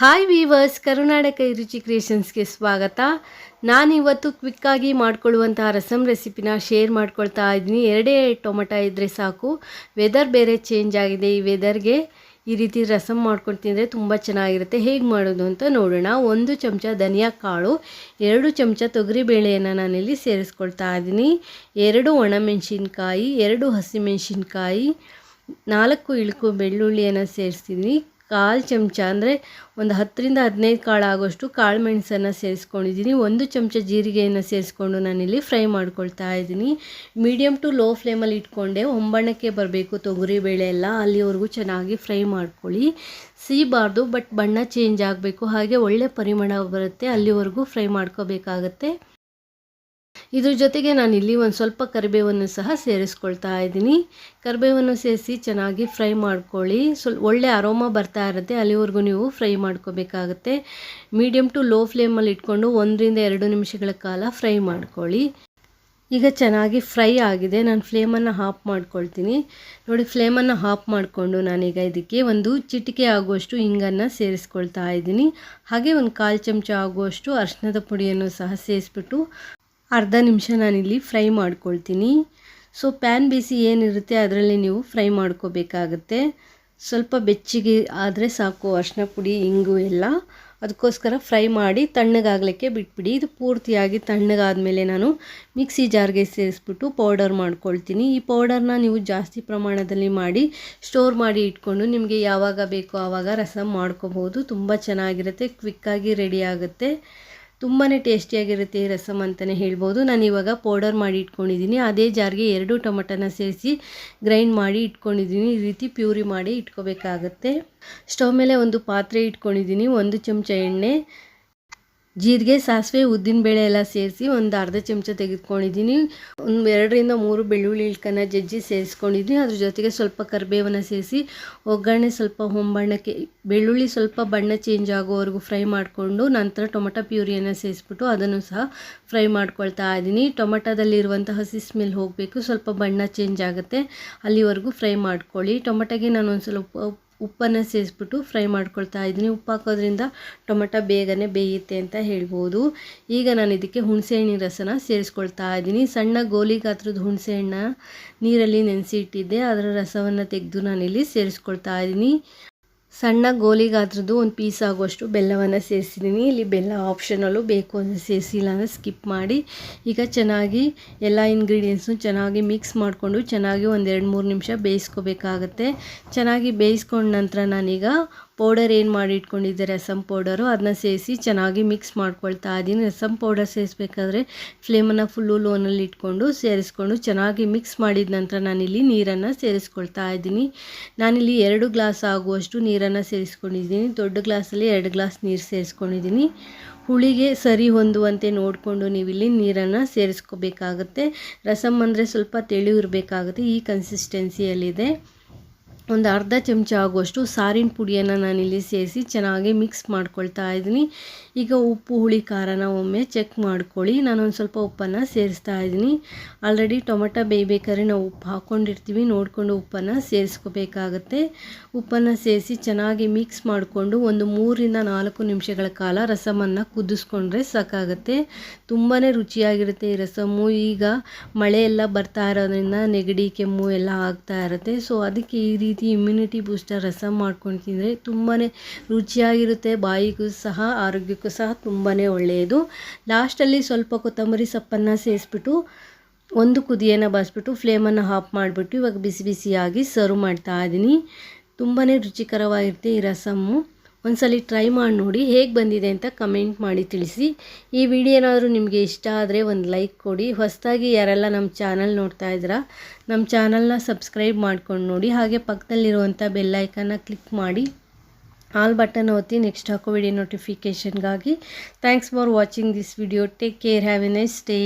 Hi viewers Karnataka ರುಚಿ ಕ್ರಿಯೇಷನ್ಸ್ಗೆ ಸ್ವಾಗತ. ನಾನಿವತ್ತು ಕ್ವಿಕ್ಕಾಗಿ ಮಾಡ್ಕೊಳ್ಳುವಂತಹ ರಸಮ್ ರೆಸಿಪಿನ ಶೇರ್ ಮಾಡ್ಕೊಳ್ತಾ ಇದ್ದೀನಿ. ಎರಡೇ ಟೊಮೆಟೊ ಇದ್ದರೆ ಸಾಕು. ವೆದರ್ ಬೇರೆ ಚೇಂಜ್ ಆಗಿದೆ. ಈ ವೆದರ್ಗೆ ಈ ರೀತಿ ರಸಮ್ ಮಾಡ್ಕೊಂಡು ತಿಂದರೆ ತುಂಬ ಚೆನ್ನಾಗಿರುತ್ತೆ. ಹೇಗೆ ಮಾಡೋದು ಅಂತ ನೋಡೋಣ. ಒಂದು ಚಮಚ ಧನಿಯಾ ಕಾಳು, ಎರಡು ಚಮಚ ತೊಗರಿಬೇಳೆಯನ್ನು ನಾನಿಲ್ಲಿ ಸೇರಿಸ್ಕೊಳ್ತಾ ಇದ್ದೀನಿ. ಎರಡು ಒಣಮೆಣಸಿನ್ಕಾಯಿ, ಎರಡು ಹಸಿಮೆಣಸಿನ್ಕಾಯಿ, ನಾಲ್ಕು ಇಳುಕು ಬೆಳ್ಳುಳ್ಳಿಯನ್ನು ಸೇರಿಸ್ತೀನಿ. ಕಾಲು ಚಮಚ ಅಂದರೆ ಒಂದು ಹತ್ತರಿಂದ ಹದಿನೈದು ಕಾಳು ಆಗೋಷ್ಟು ಕಾಳು ಮೆಣಸನ್ನು ಸೇರಿಸ್ಕೊಂಡಿದ್ದೀನಿ. ಒಂದು ಚಮಚ ಜೀರಿಗೆಯನ್ನು ಸೇರಿಸ್ಕೊಂಡು ನಾನಿಲ್ಲಿ ಫ್ರೈ ಮಾಡ್ಕೊಳ್ತಾ ಇದ್ದೀನಿ. ಮೀಡಿಯಮ್ ಟು ಲೋ ಫ್ಲೇಮಲ್ಲಿ ಇಟ್ಕೊಂಡೆ. ಒಂಬಣ್ಣಕ್ಕೆ ಬರಬೇಕು ತೊಗರಿಬೇಳೆ ಎಲ್ಲ. ಅಲ್ಲಿವರೆಗೂ ಚೆನ್ನಾಗಿ ಫ್ರೈ ಮಾಡ್ಕೊಳ್ಳಿ. ಸಿಹಿಬಾರ್ದು ಬಟ್ ಬಣ್ಣ ಚೇಂಜ್ ಆಗಬೇಕು. ಹಾಗೆ ಒಳ್ಳೆ ಪರಿಮಳ ಬರುತ್ತೆ. ಅಲ್ಲಿವರೆಗೂ ಫ್ರೈ ಮಾಡ್ಕೋಬೇಕಾಗತ್ತೆ. ಇದ್ರ ಜೊತೆಗೆ ನಾನು ಇಲ್ಲಿ ಒಂದು ಸ್ವಲ್ಪ ಕರಿಬೇವನ್ನು ಸಹ ಸೇರಿಸ್ಕೊಳ್ತಾ ಇದ್ದೀನಿ. ಕರಿಬೇವನ್ನು ಸೇರಿಸಿ ಚೆನ್ನಾಗಿ ಫ್ರೈ ಮಾಡ್ಕೊಳ್ಳಿ. ಸ್ವಲ್ಪ ಒಳ್ಳೆ ಅರೋಮ ಬರ್ತಾ ಇರುತ್ತೆ. ಅಲ್ಲಿವರೆಗೂ ನೀವು ಫ್ರೈ ಮಾಡ್ಕೋಬೇಕಾಗತ್ತೆ. ಮೀಡಿಯಮ್ ಟು ಲೋ ಫ್ಲೇಮಲ್ಲಿ ಇಟ್ಕೊಂಡು ಒಂದರಿಂದ ಎರಡು ನಿಮಿಷಗಳ ಕಾಲ ಫ್ರೈ ಮಾಡ್ಕೊಳ್ಳಿ. ಈಗ ಚೆನ್ನಾಗಿ ಫ್ರೈ ಆಗಿದೆ. ನಾನು ಫ್ಲೇಮನ್ನು ಹಾಫ್ ಮಾಡ್ಕೊಳ್ತೀನಿ. ನೋಡಿ, ಫ್ಲೇಮನ್ನು ಹಾಫ್ ಮಾಡಿಕೊಂಡು ನಾನೀಗ ಇದಕ್ಕೆ ಒಂದು ಚಿಟಿಕೆ ಆಗುವಷ್ಟು ಹಿಂಗನ್ನು ಸೇರಿಸ್ಕೊಳ್ತಾ ಇದ್ದೀನಿ. ಹಾಗೆ ಒಂದು ಕಾಲು ಚಮಚ ಆಗುವಷ್ಟು ಅರ್ಶಿನದ ಪುಡಿಯನ್ನು ಸಹ ಸೇರಿಸ್ಬಿಟ್ಟು ಅರ್ಧ ನಿಮಿಷ ನಾನಿಲ್ಲಿ ಫ್ರೈ ಮಾಡ್ಕೊಳ್ತೀನಿ. ಸೊ ಪ್ಯಾನ್ ಬಿಸಿ ಏನಿರುತ್ತೆ ಅದರಲ್ಲಿ ನೀವು ಫ್ರೈ ಮಾಡ್ಕೋಬೇಕಾಗತ್ತೆ. ಸ್ವಲ್ಪ ಬೆಚ್ಚಗೆ ಆದರೆ ಸಾಕು ಅರ್ಶಿನ ಪುಡಿ, ಇಂಗು ಎಲ್ಲ. ಅದಕ್ಕೋಸ್ಕರ ಫ್ರೈ ಮಾಡಿ ತಣ್ಣಗಾಗಲಿಕ್ಕೆ ಬಿಟ್ಬಿಡಿ. ಇದು ಪೂರ್ತಿಯಾಗಿ ತಣ್ಣಗಾದಮೇಲೆ ನಾನು ಮಿಕ್ಸಿ ಜಾರ್ಗೆ ಸೇರಿಸ್ಬಿಟ್ಟು ಪೌಡರ್ ಮಾಡ್ಕೊಳ್ತೀನಿ. ಈ ಪೌಡರ್ನ ನೀವು ಜಾಸ್ತಿ ಪ್ರಮಾಣದಲ್ಲಿ ಮಾಡಿ ಸ್ಟೋರ್ ಮಾಡಿ ಇಟ್ಕೊಂಡು ನಿಮಗೆ ಯಾವಾಗ ಬೇಕೋ ಆವಾಗ ರಸಂ ಮಾಡ್ಕೋಬೋದು ತುಂಬ ಚೆನ್ನಾಗಿರುತ್ತೆ, ಕ್ವಿಕ್ಕಾಗಿ ರೆಡಿ ಆಗುತ್ತೆ. ತುಂಬಾ ಟೇಸ್ಟಿಯಾಗಿರುತ್ತೆ ಈ ರಸಮ್ ಅಂತಲೇ ಹೇಳ್ಬೋದು. ನಾನು ಇವಾಗ ಪೌಡರ್ ಮಾಡಿ ಇಟ್ಕೊಂಡಿದ್ದೀನಿ. ಅದೇ ಜಾರ್ಗೆ ಎರಡು ಟೊಮೆಟೊನ ಸೇರಿಸಿ ಗ್ರೈಂಡ್ ಮಾಡಿ ಇಟ್ಕೊಂಡಿದ್ದೀನಿ. ಈ ರೀತಿ ಪ್ಯೂರಿ ಮಾಡಿ ಇಟ್ಕೋಬೇಕಾಗತ್ತೆ. ಸ್ಟವ್ ಮೇಲೆ ಒಂದು ಪಾತ್ರೆ ಇಟ್ಕೊಂಡಿದ್ದೀನಿ. ಒಂದು ಚಮಚ ಎಣ್ಣೆ ಜೀರಿಗೆ, ಸಾಸಿವೆ ಉದ್ದಿನಬೇಳೆ ಎಲ್ಲ ಸೇರಿಸಿ ಒಂದು ಅರ್ಧ ಚಮಚ ತೆಗೆದುಕೊಂಡಿದ್ದೀನಿ. ಒಂದು ಎರಡರಿಂದ ಮೂರು ಬೆಳ್ಳುಳ್ಳಿ ಇಳ್ಕನ್ನ ಜಜ್ಜಿ ಸೇರಿಸ್ಕೊಂಡಿದ್ದೀನಿ. ಅದ್ರ ಜೊತೆಗೆ ಸ್ವಲ್ಪ ಕರಿಬೇವನ್ನು ಸೇರಿಸಿ ಒಗ್ಗರಣೆ ಸ್ವಲ್ಪ ಹೊಂಬಣ್ಣಕ್ಕೆ, ಬೆಳ್ಳುಳ್ಳಿ ಸ್ವಲ್ಪ ಬಣ್ಣ ಚೇಂಜ್ ಆಗೋವರೆಗೂ ಫ್ರೈ ಮಾಡಿಕೊಂಡು ನಂತರ ಟೊಮಟೊ ಪ್ಯೂರಿಯನ್ನು ಸೇರಿಸ್ಬಿಟ್ಟು ಅದನ್ನು ಸಹ ಫ್ರೈ ಮಾಡ್ಕೊಳ್ತಾ ಇದ್ದೀನಿ. ಟೊಮಟೊದಲ್ಲಿರುವಂಥ ಹಸಿ ಸ್ಮೆಲ್ ಹೋಗಬೇಕು. ಸ್ವಲ್ಪ ಬಣ್ಣ ಚೇಂಜ್ ಆಗುತ್ತೆ. ಅಲ್ಲಿವರೆಗೂ ಫ್ರೈ ಮಾಡ್ಕೊಳ್ಳಿ. ಟೊಮಟೊಗೆ ನಾನು ಒಂದು ಸ್ವಲ್ಪ ಉಪ್ಪನ್ನು ಸೇರಿಸ್ಬಿಟ್ಟು ಫ್ರೈ ಮಾಡ್ಕೊಳ್ತಾ ಇದ್ದೀನಿ. ಉಪ್ಪು ಹಾಕೋದ್ರಿಂದ ಟೊಮೆಟೊ ಬೇಗನೆ ಬೇಯುತ್ತೆ ಅಂತ ಹೇಳ್ಬೋದು. ಈಗ ನಾನು ಇದಕ್ಕೆ ಹುಣಸೆಹಣ್ಣಿನ ರಸನ ಸೇರಿಸ್ಕೊಳ್ತಾ ಇದ್ದೀನಿ. ಸಣ್ಣ ಗೋಲಿ ಗಾತ್ರದ ಹುಣಸೆಹಣ್ಣ ನೀರಲ್ಲಿ ನೆನೆಸಿ ಇಟ್ಟಿದ್ದೆ ಅದರ ರಸವನ್ನು ತೆಗೆದು ನಾನಿಲ್ಲಿ ಸೇರಿಸ್ಕೊಳ್ತಾ ಇದ್ದೀನಿ. ಸಣ್ಣ ಗೋಲಿಗಾದ್ರದ್ದು ಒಂದು ಪೀಸ್ ಆಗುವಷ್ಟು ಬೆಲ್ಲವನ್ನು ಸೇರಿಸಿದ್ದೀನಿ ಇಲ್ಲಿ ಬೆಲ್ಲ ಆಪ್ಷನಲ್ಲು ಬೇಕು ಅಂದರೆ ಸೇರಿಸಿಲ್ಲ ಅಂದರೆ ಸ್ಕಿಪ್ ಮಾಡಿ. ಈಗ ಚೆನ್ನಾಗಿ ಎಲ್ಲ ಇಂಗ್ರೀಡಿಯೆಂಟ್ಸು ಚೆನ್ನಾಗಿ ಮಿಕ್ಸ್ ಮಾಡಿಕೊಂಡು ಚೆನ್ನಾಗಿ ಒಂದು ಎರಡು ಮೂರು ನಿಮಿಷ ಬೇಯಿಸ್ಕೋಬೇಕಾಗತ್ತೆ. ಚೆನ್ನಾಗಿ ಬೇಯಿಸ್ಕೊಂಡ ನಂತರ ನಾನೀಗ ಪೌಡರ್ ಏನು ಮಾಡಿ ಇಟ್ಕೊಂಡಿದ್ದೆ ರಸಮ್ ಪೌಡರು. ಅದನ್ನ ಸೇರಿಸಿ ಚೆನ್ನಾಗಿ ಮಿಕ್ಸ್ ಮಾಡ್ಕೊಳ್ತಾ ಇದ್ದೀನಿ. ರಸಮ್ ಪೌಡರ್ ಸೇರಿಸ್ಬೇಕಾದ್ರೆ ಫ್ಲೇಮನ್ನು ಫುಲ್ಲು ಲೋನಲ್ಲಿ ಇಟ್ಕೊಂಡು ಸೇರಿಸ್ಕೊಂಡು ಚೆನ್ನಾಗಿ ಮಿಕ್ಸ್ ಮಾಡಿದ ನಂತರ ನಾನಿಲ್ಲಿ ನೀರನ್ನು ಸೇರಿಸ್ಕೊಳ್ತಾ ಇದ್ದೀನಿ. ನಾನಿಲ್ಲಿ ಎರಡು ಗ್ಲಾಸ್ ಆಗುವಷ್ಟು ನೀರನ್ನು ಸೇರಿಸ್ಕೊಂಡಿದ್ದೀನಿ. ದೊಡ್ಡ ಗ್ಲಾಸಲ್ಲಿ ಎರಡು ಗ್ಲಾಸ್ ನೀರು ಸೇರಿಸ್ಕೊಂಡಿದ್ದೀನಿ. ಹುಳಿಗೆ ಸರಿ ಹೊಂದುವಂತೆ ನೋಡಿಕೊಂಡು ನೀವಿಲ್ಲಿ ನೀರನ್ನು ಸೇರಿಸ್ಕೋಬೇಕಾಗತ್ತೆ. ರಸಮ್ ಅಂದರೆ ಸ್ವಲ್ಪ ತೆಳು ಇರಬೇಕಾಗುತ್ತೆ. ಈ ಕನ್ಸಿಸ್ಟೆನ್ಸಿಯಲ್ಲಿದೆ ಒಂದು ಅರ್ಧ ಚಮಚ ಆಗುವಷ್ಟು ಸಾರಿನ ಪುಡಿಯನ್ನು ನಾನಿಲ್ಲಿ ಸೇರಿಸಿ ಚೆನ್ನಾಗಿ ಮಿಕ್ಸ್ ಮಾಡ್ಕೊಳ್ತಾ ಇದ್ದೀನಿ. ಈಗ ಉಪ್ಪು, ಹುಳಿ, ಖಾರನ ಒಮ್ಮೆ ಚೆಕ್ ಮಾಡ್ಕೊಳ್ಳಿ. ನಾನೊಂದು ಸ್ವಲ್ಪ ಉಪ್ಪನ್ನು ಸೇರಿಸ್ತಾ ಇದ್ದೀನಿ. ಆಲ್ರೆಡಿ ಟೊಮೆಟೊ ಬೇಯಬೇಕಾದ್ರೆ ನಾವು ಉಪ್ಪು ಹಾಕ್ಕೊಂಡಿರ್ತೀವಿ ನೋಡಿಕೊಂಡು ಉಪ್ಪನ್ನು ಸೇರಿಸ್ಕೋಬೇಕಾಗತ್ತೆ. ಉಪ್ಪನ್ನು ಸೇರಿಸಿ ಚೆನ್ನಾಗಿ ಮಿಕ್ಸ್ ಮಾಡಿಕೊಂಡು ಒಂದು ಮೂರರಿಂದ ನಾಲ್ಕು ನಿಮಿಷಗಳ ಕಾಲ ರಸಮನ್ನು ಕುದಿಸ್ಕೊಂಡ್ರೆ ಸಾಕಾಗುತ್ತೆ. ತುಂಬಾ ರುಚಿಯಾಗಿರುತ್ತೆ ಈ ರಸಮು. ಈಗ ಮಳೆ ಎಲ್ಲ ಬರ್ತಾ ಇರೋದ್ರಿಂದ ನೆಗಡಿ, ಕೆಮ್ಮು ಎಲ್ಲ ಆಗ್ತಾ ಇರುತ್ತೆ. ಸೊ ಅದಕ್ಕೆ ಈ ರೀತಿ ಇಮ್ಯುನಿಟಿ ಬೂಸ್ಟರ್ ರಸಂ ಮಾಡ್ಕೊಂಡು ತಿಂದರೆ ತುಂಬಾ ರುಚಿಯಾಗಿರುತ್ತೆ, ಬಾಯಿಗೂ ಸಹ, ಆರೋಗ್ಯಕ್ಕೂ ಸಹ ತುಂಬಾ ಒಳ್ಳೆಯದು. ಲಾಸ್ಟಲ್ಲಿ ಸ್ವಲ್ಪ ಕೊತ್ತಂಬರಿ ಸೊಪ್ಪನ್ನು ಸೇರಿಸ್ಬಿಟ್ಟು ಒಂದು ಕುದಿಯನ್ನು ಬಸ್ಬಿಟ್ಟು ಫ್ಲೇಮನ್ನು ಹಾಫ್ ಮಾಡಿಬಿಟ್ಟು ಇವಾಗ ಬಿಸಿ ಬಿಸಿಯಾಗಿ ಸರ್ವ್ ಮಾಡ್ತಾ ಇದ್ದೀನಿ ತುಂಬಾ ರುಚಿಕರವಾಗಿರುತ್ತೆ ಈ ರಸಮ್ಮು. ಒಂದ್ಸಲಿ ಟ್ರೈ ಮಾಡಿ ನೋಡಿ ಹೇಗೆ ಬಂದಿದೆ ಅಂತ ಕಮೆಂಟ್ ಮಾಡಿ ತಿಳಿಸಿ. ಈ ವಿಡಿಯೋ ಏನಾದರೂ ನಿಮಗೆ ಇಷ್ಟ ಆದರೆ ಒಂದು ಲೈಕ್ ಕೊಡಿ. ಹೊಸದಾಗಿ ಯಾರೆಲ್ಲ ನಮ್ಮ ಚಾನಲ್ ನೋಡ್ತಾ ಇದ್ದೀರಾ ನಮ್ಮ ಚಾನಲ್ನ ಸಬ್ಸ್ಕ್ರೈಬ್ ಮಾಡ್ಕೊಂಡು ನೋಡಿ. ಹಾಗೆ ಪಕ್ಕದಲ್ಲಿರುವಂಥ ಬೆಲ್ಲೈಕನ್ನ ಕ್ಲಿಕ್ ಮಾಡಿ. ಆಲ್ ಬಟನ್ ಒತ್ತಿ ನೆಕ್ಸ್ಟ್ ಹಾಕೋ video ನೋಟಿಫಿಕೇಷನ್ಗಾಗಿ thanks for watching this video take care have a nice day